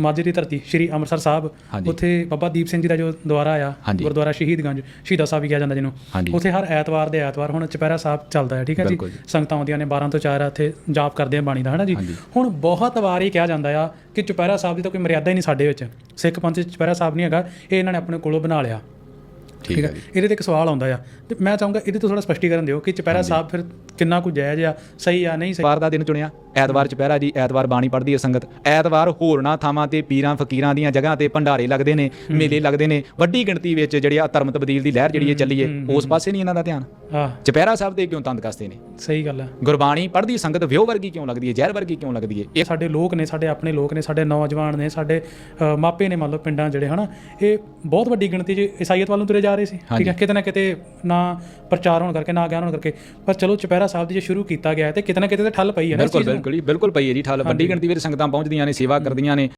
ਮਾਝੇ ਦੀ ਧਰਤੀ ਸ਼੍ਰੀ ਅੰਮ੍ਰਿਤਸਰ ਸਾਹਿਬ। ਉੱਥੇ ਬਾਬਾ ਦੀਪ ਸਿੰਘ ਜੀ ਦਾ ਜੋ ਦੁਆਰਾ ਆ। ਗੁਰਦੁਆਰਾ ਸ਼ਹੀਦਗੰਜ ਸ਼ਹੀਦਾ ਸਾਹਿਬ ਵੀ ਕਿਹਾ ਜਾਂਦਾ ਜਿਹਨੂੰ। ਉੱਥੇ ਹਰ ਐਤਵਾਰ ਦੇ ਐਤਵਾਰ ਹੁਣ ਚੁਪਹਿਰਾ ਸਾਹਿਬ ਚੱਲਦਾ ਹੈ ਠੀਕ ਹੈ ਜੀ। ਸੰਗਤਾਂ ਆਉਂਦੀਆਂ ਨੇ 12 ਤੋਂ 4 ਇੱਥੇ ਜਾਪ ਕਰਦੇ ਆ ਬਾਣੀ ਦਾ ਹੈ ਨਾ ਜੀ। ਹੁਣ ਬਹੁਤ ਵਾਰ ਇਹ ਕਿਹਾ ਜਾਂਦਾ ਆ ਕਿ ਚੁਪਹਿਰਾ ਸਾਹਿਬ ਦੀ ਤਾਂ ਕੋਈ ਮਰਿਆਦਾ ਹੀ ਨਹੀਂ ਸਾਡੇ ਵਿੱਚ। ਸਿੱਖ ਪੰਥ 'ਚ ਚੁਪਹਿਰਾ ਸਾਹਿਬ ਨਹੀਂ ਹੈਗਾ ਇਹ ਇਹਨਾਂ ਨੇ ਆਪਣੇ ਕੋਲੋਂ ਬਣਾ ਲਿਆ। ਠੀਕ ਹੈ? ਇਹਦੇ ਤੇ ਇੱਕ ਸਵਾਲ ਆਉਂਦਾ ਆ। ਤੇ ਮੈਂ ਚਾਹੂੰਗਾ ਇਹਦੇ ਤੋਂ ਥੋੜਾ ਸਪਸ਼ਟੀਕਰਨ ਦਿਓ ਕਿ ਚੁਪਹਿਰਾ ਸਾਹਿਬ ਫਿਰ ਕਿੰਨਾ ਕੁ ਜਾਇਜ਼ ਆ ਸਹੀ ਆ ਨਹੀਂ ਸਹੀ? ਐਤਵਾਰ ਦਾ ਦਿਨ ਚੁਣਿਆ। ਐਤਵਾਰ ਚੁਪਹਿਰਾ ਜੀ ਐਤਵਾਰ ਬਾਣੀ ਪੜ੍ਹਦੀ ਹੈ ਸੰਗਤ। ਐਤਵਾਰ ਹੋਰਨਾਂ ਥਾਵਾਂ ਤੇ ਪੀਰਾਂ ਫਕੀਰਾਂ ਦੀਆਂ ਜਗ੍ਹਾ ਤੇ ਭੰਡਾਰੇ ਲੱਗਦੇ ਨੇ ਮੇਲੇ ਲੱਗਦੇ ਨੇ। ਵੱਡੀ ਗਿਣਤੀ ਵਿੱਚ ਜਿਹੜੀ ਆ ਧਰਮ ਤਬਦੀਲ ਦੀ ਲਹਿਰ ਜਿਹੜੀ ਹੈ ਚੱਲੀ ਹੈ ਉਸ ਪਾਸੇ ਨਹੀਂ ਇਹਨਾਂ ਦਾ ਧਿਆਨ? ਆ ਚੁਪਹਿਰਾ ਸਾਹਿਬ ਤੇ ਕਿਉਂ ਤੰਦ ਕਸਦੇ ਨੇ? ਸਹੀ ਗੱਲ ਆ ਗੁਰਬਾਣੀ ਪੜ੍ਹਦੀ ਸੰਗਤ ਵਿਉ ਵਰਗੀ ਕਿਉਂ ਲੱਗਦੀ ਹੈ? ਜ਼ਹਿਰ ਵਰਗੀ ਕਿਉਂ ਲੱਗਦੀ ਹੈ? ਇਹ ਸਾਡੇ ਲੋਕ ਨੇ ਸਾਡੇ ਆਪਣੇ ਲੋਕ ਨੇ ਸਾਡੇ ਨੌਜਵਾਨ ਨੇ ਸਾਡੇ ਮਾਪੇ ਨੇ ਮੰਨ ਲਓ ਪਿੰਡਾਂ ਜਿਹੜੇ ਹਨਾ ਇਹ ਬਹੁਤ ਵੱਡੀ ਗਿਣਤੀ 'ਚ ਈਸਾਈਅਤ ਵੱਲ ਨੂੰ ਤੁਰੇ ਜਾ ਰਹੇ ਸੀ। ਠੀਕ ਹੈ ਕਿਤੇ ਨਾ ਕਿਤੇ ਨਾ ਪ੍ਰਚਾਰ ਹੋਣ ਕਰਕੇ ਨਾ ਗਿਆਨ ਹੋਣ ਕਰਕੇ। ਪਰ ਚਲੋ ਚੁਪਹਿਰਾ ਸਾਹਿਬ ਦੀ ਜੇ ਸ਼ੁਰੂ ਕੀਤਾ ਗਿਆ ਹੈ ਤੇ ਕਿਤੇ ਨਾ ਕਿਤੇ ਤੇ ਠੱਲ ਪਈ ਹੈ ਨਾ। ਬਿਲਕੁਲ ਪਈ ਹੈ ਜੀ ਠੱਲ। ਵੱਡੀ ਗਿਣਤੀ ਵਿੱਚ ਸੰਗਤਾਂ ਪਹੁੰਚਦੀਆਂ ਨੇ ਸੇਵਾ ਕਰਦੀਆਂ ਨੇ।